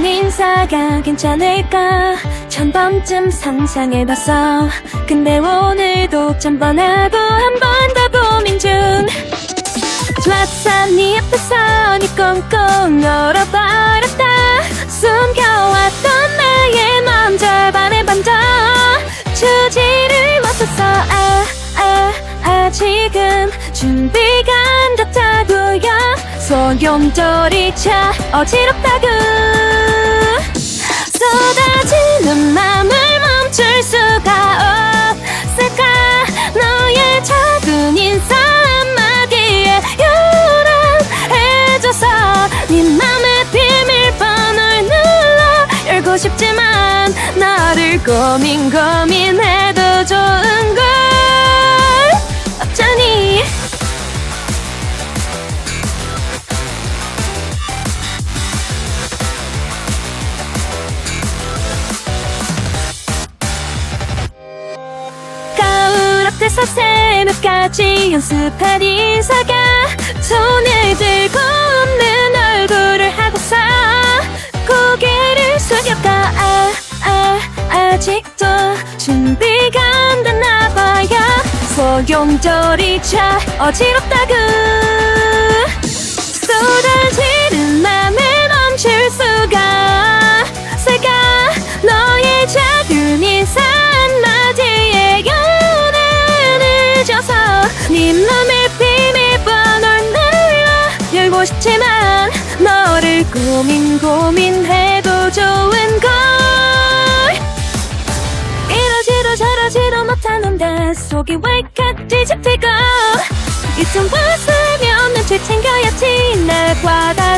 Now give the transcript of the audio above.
인사가 괜찮을까? 천 번쯤 상상해봤어. 근데 오늘도 천 번 하고 한 번 더 고민 중. 좋았어 네 앞에서 네 꽁꽁 얼어버렸다. 숨겨왔던 나의 맘 절반의 반더 주지를 못했어. 아, 아, 아 지금 준비가 안 됐다고요. 소용돌이차 어지럽다구 싶지만 너를 고민 고민해도 좋은 걸 없잖니. 가을 앞에서 새벽까지 연습한 인사가 손을 들고 용돌이차 어지럽다구 쏟아지는 맘을 멈출 수가. 없을까 너의 작은 인사 한마디에 연애해져서 네 맘의 비밀번호를 눌러 열고 싶지만 너를 고민 고민해도 좋은 걸. 이러지도 저러지도 못하는데 속이 왈 칵 뒤집히고 이쯤 왔으면 눈치 챙겨야지. 날 과다